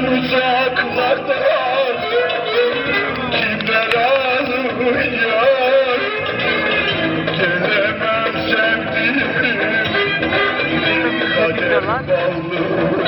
Kimden uzaklarda Kimler ağlıyor Gelemem sevdiğim Kader bağlı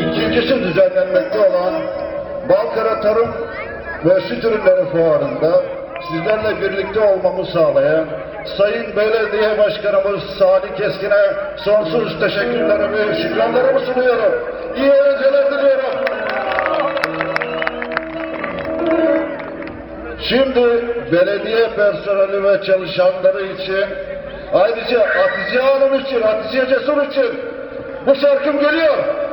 ikincisi düzenlenmekte olan Balkara Tarım ve Süt Ürünleri Fuarı'nda sizlerle birlikte olmamı sağlayan Sayın Belediye Başkanımız Salih Keskin'e sonsuz teşekkürlerimi, şükranlarımı sunuyorum. İyi eğlenceler diliyorum. Şimdi belediye personeli ve çalışanları için ayrıca Hatice Hanım için, Hatice Cesur için bu şarkım geliyor.